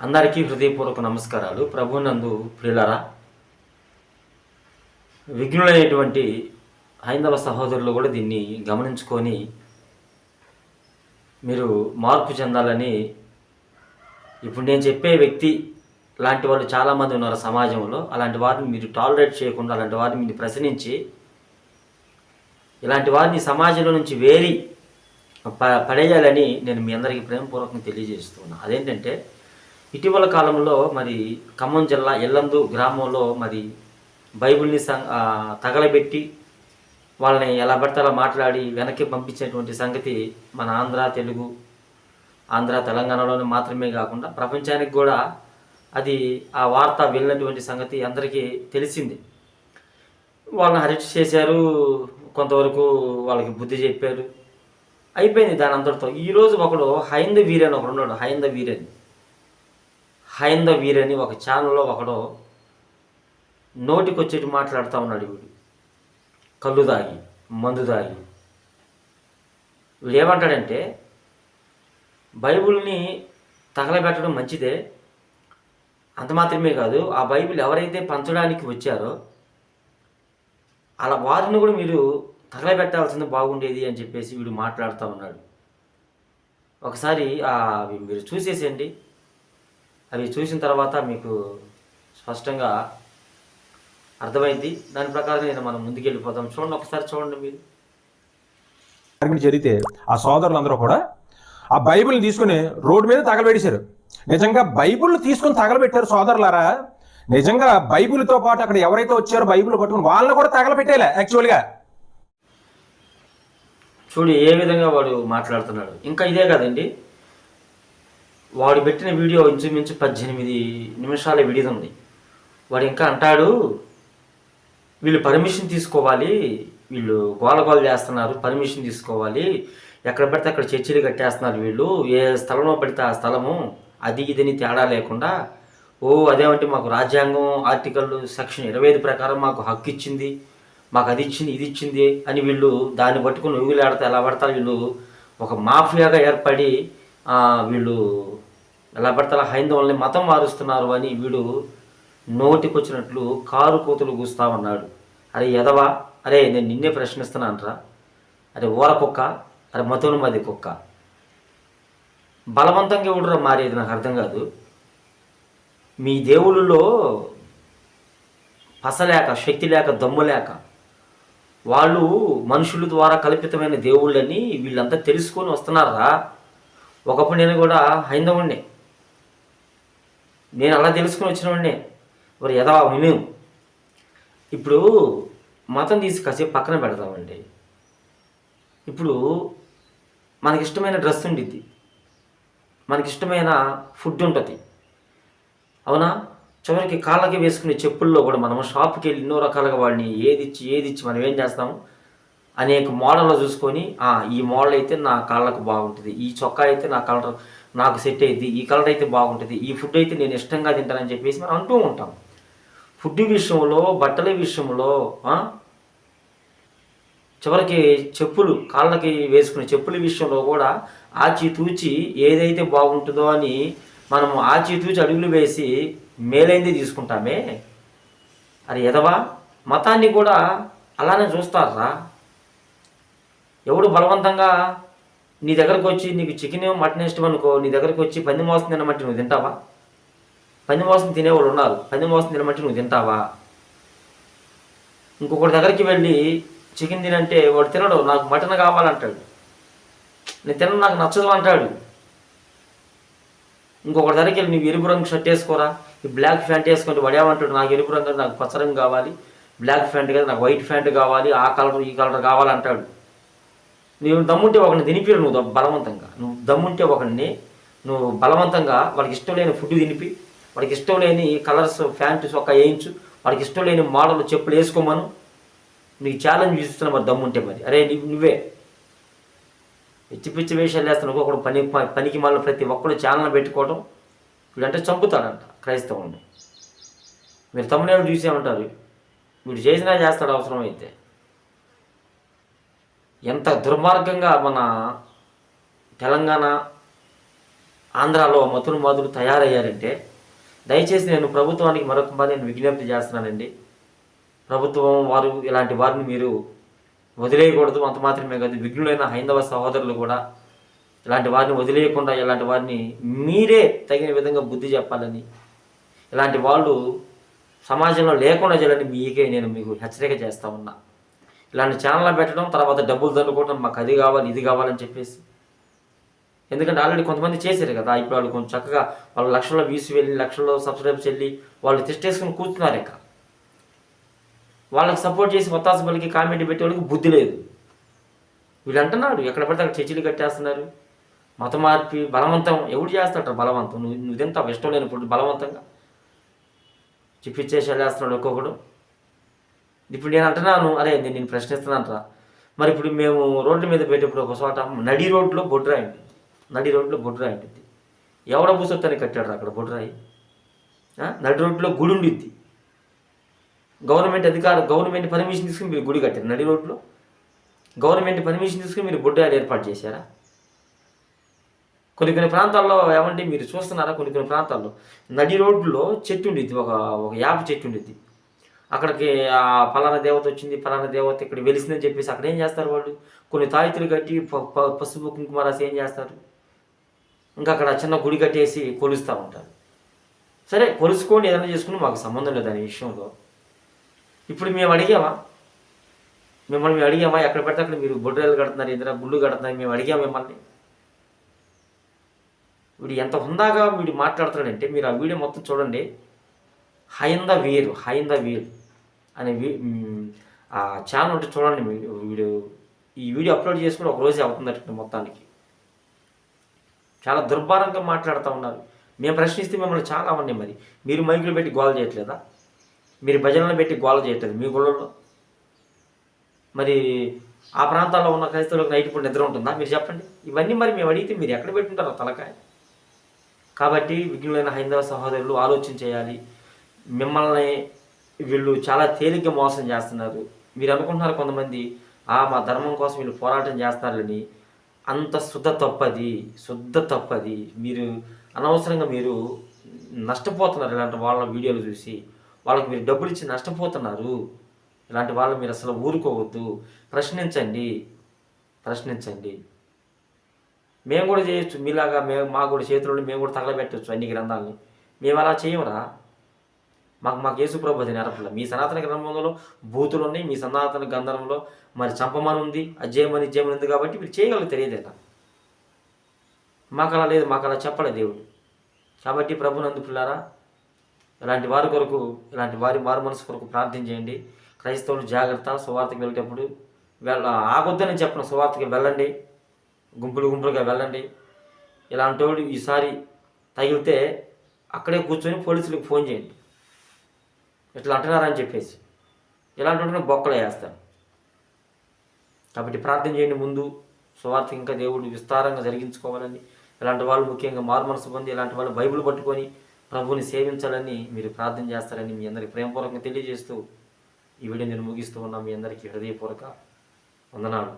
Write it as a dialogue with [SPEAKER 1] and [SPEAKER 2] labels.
[SPEAKER 1] అందరికీ హృదయపూర్వక నమస్కారాలు. ప్రభునందు ప్రియులరా విఘ్నులైనటువంటి హైందవ సహోదరులు కూడా దీన్ని గమనించుకొని మీరు మార్పు చెందాలని ఇప్పుడు నేను చెప్పే వ్యక్తి లాంటి వాళ్ళు చాలామంది ఉన్నారు సమాజంలో. అలాంటి వారిని మీరు టాలరేట్ చేయకుండా అలాంటి వారిని మీరు ప్రశ్నించి ఇలాంటి వారిని సమాజంలో నుంచి వేరి ప పడేయాలని నేను మీ అందరికీ ప్రేమపూర్వకంగా తెలియజేస్తున్నాను. అదేంటంటే ఇటీవల కాలంలో మరి ఖమ్మం జిల్లా ఎల్లందు గ్రామంలో మరి బైబిల్ని సం తగలబెట్టి వాళ్ళని ఎలా పడితే అలా మాట్లాడి వెనక్కి పంపించినటువంటి సంగతి మన ఆంధ్ర తెలుగు ఆంధ్ర తెలంగాణలోనే మాత్రమే కాకుండా ప్రపంచానికి కూడా అది ఆ వార్త వెళ్ళినటువంటి సంగతి అందరికీ తెలిసింది. వాళ్ళని అరెస్ట్ చేశారు కొంతవరకు వాళ్ళకి బుద్ధి చెప్పారు. అయిపోయింది దాని అంతటితో. ఈరోజు ఒకడు హైంద వీరని ఒకడు ఉన్నాడు హైంద వీరని. హైంద వీరని ఒక ఛానల్లో ఒకడు నోటికొచ్చేటి మాట్లాడుతూ ఉన్నాడు వీడు కళ్ళు దాగి మందు దాగి. వీడు ఏమంటాడంటే బైబిల్ని తగలబెట్టడం మంచిదే అంత మాత్రమే కాదు ఆ బైబిల్ ఎవరైతే పంచడానికి వచ్చారో అలా వారిని కూడా మీరు తగలబెట్టాల్సింది బాగుండేది అని చెప్పేసి వీడు మాట్లాడుతూ ఉన్నాడు. ఒకసారి మీరు చూసేసేయండి. అవి చూసిన తర్వాత మీకు స్పష్టంగా అర్థమైంది. దాని ప్రకారం నేను మనం ముందుకెళ్ళిపోతాం చూడండి ఒకసారి చూడండి మీరు.
[SPEAKER 2] జరిగితే ఆ సోదరులందరూ కూడా ఆ బైబిల్ని తీసుకుని రోడ్డు మీద తగలబెట్టేశారు. నిజంగా బైబిల్ తీసుకుని తగలబెట్టారు సోదరులారా? నిజంగా బైబిల్తో పాటు అక్కడ ఎవరైతే వచ్చారో బైబిల్ పట్టుకుని వాళ్ళని కూడా తగలబెట్టేలే యాక్చువల్గా
[SPEAKER 1] చూడు ఏ విధంగా వాడు మాట్లాడుతున్నాడు. ఇంకా ఇదే కదండి. వాడు పెట్టిన వీడియో ఇంచుమించు పద్దెనిమిది నిమిషాల వీడియో ఉంది వాడు ఇంకా అంటాడు వీళ్ళు పర్మిషన్ తీసుకోవాలి వీళ్ళు గోల చేస్తున్నారు పర్మిషన్ తీసుకోవాలి ఎక్కడ పడితే అక్కడ చర్చిలు కట్టేస్తున్నారు వీళ్ళు ఏ స్థలంలో పడితే ఆ స్థలము అది ఇదని తేడా లేకుండా ఓ అదేమంటే మాకు రాజ్యాంగం ఆర్టికల్ సెక్షన్ ఇరవై ఐదు ప్రకారం మాకు హక్కు ఇచ్చింది మాకు అది ఇచ్చింది ఇది ఇచ్చింది అని వీళ్ళు దాన్ని పట్టుకుని ఊగిలాడితే ఎలా పడతారు వీళ్ళు ఒక మాఫియాగా ఏర్పడి వీళ్ళు ఎలా పడితే అలా హైందవుల్ని మతం మారుస్తున్నారు అని వీడు నోటికొచ్చినట్లు కారు కోతులు కూస్తా ఉన్నాడు. అరే ఎదవా అరే నేను నిన్నే ప్రశ్నిస్తున్నానరా. అరే ఊర కుక్క అరే మతోన్మది కుక్క. బలవంతంగా ఎవడురా మారేది నాకు అర్థం కాదు. మీ దేవుళ్ళలో పసలేక శక్తి లేక దమ్ము లేక వాళ్ళు మనుషుల ద్వారా కల్పితమైన దేవుళ్ళని వీళ్ళంతా తెలుసుకొని వస్తున్నారా? ఒకప్పుడు నేను కూడా హైందవుణ్ణే. నేను అలా తెలుసుకొని వచ్చినవాడినే. మరి యథా విను. ఇప్పుడు మతం తీసి కాసేపు పక్కన పెడతామండి ఇప్పుడు మనకి ఇష్టమైన డ్రెస్ ఉండిద్ది. మనకి ఇష్టమైన ఫుడ్ ఉంటుంది. అవునా? చివరికి కాళ్ళకి వేసుకునే చెప్పుల్లో కూడా మనం షాప్కి వెళ్ళి ఎన్నో రకాలుగా వాడిని ఏది ఇచ్చి ఏది ఇచ్చి మనం ఏం చేస్తాము? అనేక మోడల్లో చూసుకొని ఈ మోడల్ అయితే నా కాళ్ళకు బాగుంటుంది. ఈ చొక్కా అయితే నా కలర్ నాకు సెట్ అయ్యింది ఈ కలర్ అయితే బాగుంటుంది ఈ ఫుడ్ అయితే నేను ఇష్టంగా తింటానని చెప్పేసి మనం అంటూ ఉంటాం. ఫుడ్ విషయంలో బట్టల విషయంలో చివరికి చెప్పులు కాళ్ళకి వేసుకునే చెప్పుల విషయంలో కూడా ఆచితూచి ఏదైతే బాగుంటుందో అని మనం ఆచితూచి అడుగులు వేసి మేలైంది తీసుకుంటామే. అది ఎదవా మతాన్ని కూడా అలానే చూస్తారా? ఎవడు బలవంతంగా నీ దగ్గరకు వచ్చి నీకు చికెన్ మటన్ ఇష్టం అనుకో నీ దగ్గరకు వచ్చి పంది మోసం తినమంటే నువ్వు తింటావా? పంది మోసం తినేవాళ్ళు ఉన్నారు పంది మోసం తినమంటే నువ్వు తింటావా? ఇంకొకటి దగ్గరికి వెళ్ళి చికెన్ తినంటే వాడు తినడు నాకు మటన్ కావాలంటాడు. నేను తిన నాకు నచ్చదు అంటాడు. ఇంకొకటి దగ్గరికి వెళ్ళి నువ్వు ఎరుపు రంగు షర్ట్ వేసుకోరా? ఈ బ్లాక్ ప్యాంట్ వేసుకుంటే వాడు ఏమంటాడు నాకు ఎరుపు రంగు నాకు పచ్చ రంగు కావాలి. బ్లాక్ ప్యాంట్ కదా నాకు వైట్ ప్యాంట్ కావాలి ఆ కలర్ ఈ కలర్ కావాలంటాడు. నువ్వు దమ్ముంటే ఒకరిని తినిపిరు నువ్వు బలవంతంగా. నువ్వు దమ్ముంటే ఒకరిని నువ్వు బలవంతంగా వాళ్ళకి ఇష్టం లేని ఫుడ్ తినిపి వాడికి ఇష్టం లేని కలర్స్ ప్యాంటు ఒక వేయించు వాడికి ఇష్టం లేని మోడల్ చెప్పులు వేసుకోమను. నీకు ఛాలెంజ్ ఇస్తున్నా మరి దమ్ముంటే మరి. అరే నువ్వే. పిచ్చి పిచ్చి వేషాలు వేస్తాను ఒక్కొక్కడు పని పనికి మళ్ళీ ప్రతి ఒక్కడు ఛానల్ పెట్టుకోవడం వీడంటే చంపుతాడంట క్రైస్తవుని మీరు తమ్మునేళ్ళు చూసేమంటారు వీడు చేసినా చేస్తాడు అవసరం అయితే ఎంత దుర్మార్గంగా మన తెలంగాణ ఆంధ్రాలో మతులు మాదులు తయారయ్యారంటే దయచేసి నేను ప్రభుత్వానికి మరొక మరి నేను విజ్ఞప్తి చేస్తున్నానండి. ప్రభుత్వం వారు ఇలాంటి వారిని మీరు వదిలేయకూడదు అంత మాత్రమే కాదు విఘ్నులైన హైందవ సహోదరులు కూడా ఇలాంటి వారిని వదిలేయకుండా ఇలాంటి వారిని మీరే తగిన విధంగా బుద్ధి చెప్పాలని ఇలాంటి వాళ్ళు సమాజంలో లేకుండా చేయాలని మీకే నేను మీకు హెచ్చరిక చేస్తూ ఉన్నా. ఇలాంటి ఛానల్ పెట్టడం తర్వాత డబ్బులు దండుకోవడం మాకు అది కావాలి ఇది కావాలని చెప్పేసి. ఎందుకంటే ఆల్రెడీ కొంతమంది చేశారు కదా ఇప్పుడు వాళ్ళు కొంచెం చక్కగా వాళ్ళ లక్షల్లో వ్యూస్ వెళ్ళి లక్షల్లో సబ్స్క్రైబ్స్ వెళ్ళి వాళ్ళు తిష్టేసుకుని కూర్చున్నారు ఇక. వాళ్ళకి సపోర్ట్ చేసి ఒత్తాస పలికి కామెంట్ పెట్టే వాళ్ళకి బుద్ధి లేదు. వీళ్ళు అంటున్నారు ఎక్కడ పడితే అక్కడ చర్చిలు కట్టేస్తున్నారు. మత మార్పి బలవంతం ఎవడు చేస్తాడు బలవంతం? నువ్వు నువ్వు ఇదంతా ఇష్టం లేనప్పుడు బలవంతంగా. చిప్పిచ్చేసి వెళ్ళేస్తున్నాడు ఒక్కొక్కడు. ఇప్పుడు నేను అంటున్నాను అరే నేను నేను ప్రశ్నిస్తున్నాను మరి ఇప్పుడు మేము రోడ్ల మీద పెట్టేప్పుడు ఒక చోట నడి రోడ్లో బొడ్రాయి ఉంటుంది నడి రోడ్లో బొడ్రాయి ఉంటుంది ఎవడ పూసొత్తని కట్టాడు అక్కడ బొడ్రాయి? నడి రోడ్లో గుడి ఉండిద్ది. గవర్నమెంట్ అధికారు గవర్నమెంట్ పర్మిషన్ తీసుకుని మీరు గుడి కట్టారు నడి రోడ్లో? గవర్నమెంట్ పర్మిషన్ తీసుకుని మీరు బొడ్రాయిలు ఏర్పాటు చేశారా? కొన్ని కొన్ని ప్రాంతాల్లో ఏమంటే మీరు చూస్తున్నారా? కొన్ని కొన్ని ప్రాంతాల్లో నడి రోడ్లో చెట్టు ఉండిద్ది ఒక ఒక యాప చెట్టు ఉండిద్ది. అక్కడికి ఆ ఫలానా దేవత వచ్చింది ఫలానా దేవత ఇక్కడ వెలిసిందని చెప్పేసి అక్కడ ఏం చేస్తారు వాళ్ళు? కొన్ని తాయితులు కట్టి ప- ప- పసుపు కుంకుమ రాసి ఏం చేస్తారు? ఇంకా అక్కడ చిన్న గుడి కట్టేసి కొలుస్తూ ఉంటారు. సరే కొలుసుకోండి ఏదైనా చేసుకుని మాకు సంబంధం లేదు అనే విషయంలో. ఇప్పుడు మేము అడిగామా? మిమ్మల్ని మేము అడిగామా? ఎక్కడ పెడితే అక్కడ మీరు బొడ్రేలు కడుతున్నారు ఏదైనా గుళ్ళు కడుతున్నారు మేము అడిగాం మిమ్మల్ని. వీడు ఎంత హుందాగా వీడు మాట్లాడుతున్నాడంటే మీరు ఆ వీడియో మొత్తం చూడండి. హైంద వీర్ హైంద వీర్ అనే వీ ఆ ఛానల్ ఉంటే చూడండి వీడియో. ఈ వీడియో అప్లోడ్ చేసుకుని ఒక రోజే అవుతుందట మొత్తానికి. చాలా దుర్భారంగా మాట్లాడుతూ ఉన్నారు. మేము ప్రశ్నిస్తే మిమ్మల్ని చాలా అవ్వండి మరి. మీరు మైకులు పెట్టి గోల చేయట్లేదా? మీరు భజనలు పెట్టి గోల చేయట్లేదు. మీ గుళ్ళలో? మరి ఆ ప్రాంతాల్లో ఉన్న క్రైస్తవులకు నైట్ పూట నిద్ర ఉంటుందా? మీరు చెప్పండి. ఇవన్నీ మరి మేము అడిగితే మీరు ఎక్కడ పెట్టుంటారో తలకాయ? కాబట్టి విఘ్నులైన హైందవ సహోదరులు ఆలోచన చేయాలి. మిమ్మల్ని వీళ్ళు చాలా తేలిగ్గా మోసం చేస్తున్నారు. మీరు అనుకుంటున్నారు కొంతమంది ఆ మా ధర్మం కోసం వీళ్ళు పోరాటం చేస్తున్నారని. అంత శుద్ధ తప్పది శుద్ధ తప్పది. మీరు అనవసరంగా మీరు నష్టపోతున్నారు ఇలాంటి వాళ్ళ వీడియోలు చూసి. వాళ్ళకి మీరు డబ్బులు ఇచ్చి నష్టపోతున్నారు. ఇలాంటి వాళ్ళు మీరు అసలు ఊరుకోవద్దు. ప్రశ్నించండి. ప్రశ్నించండి. మేము కూడా చేయొచ్చు. మీలాగా మేము మా కూడా చేతుల్లో మేము కూడా తగలబెట్టచ్చు అన్ని గ్రంథాలని. మేము అలా చేయమరా? మాకు మాకు యేసుప్రభు అది నేరపల మీ సనాతన గ్రంథంలో బూతులు ఉన్నాయి మీ సనాతన గ్రంథంలో మరి చంపమని ఉంది అజయమని జయమని ఉంది కాబట్టి మీరు చేయగలరు తెలియదేనా మాకు అలా లేదు మాకు అలా చెప్పలే దేవుడు. కాబట్టి ప్రభు నందు పిల్లారా ఇలాంటి వారి కొరకు ఇలాంటి వారి వారి మనసు కొరకు ప్రార్థన చేయండి. క్రైస్తవులు జాగ్రత్త సువార్తకి వెళ్ళేటప్పుడు వెళ్ళ ఆగొద్దని చెప్పిన సువార్తకి వెళ్ళండి. గుంపులు గుంపులుగా వెళ్ళండి. ఇలాంటి వాడు ఈసారి తగిలితే అక్కడే కూర్చొని పోలీసులకు ఫోన్ చేయండి. ఇట్లా అంటున్నారని చెప్పేసి. ఇలాంటి వాడిని బొక్కలు వేస్తాను కాబట్టి ప్రార్థన చేయండి ముందు సువార్త ఇంకా దేవుడు విస్తారంగా జరిగించుకోవాలని ఇలాంటి వాళ్ళు ముఖ్యంగా మారుమనసు పొంది ఇలాంటి వాళ్ళు బైబిల్ పట్టుకొని ప్రభువుని సేవించాలని మీరు ప్రార్థన చేస్తారని మీ అందరికి ప్రేమపూర్వకంగా తెలియజేస్తూ ఈ వీడియో నేను ముగిస్తూ ఉన్నా మీ అందరికీ హృదయపూర్వక వందనాలు.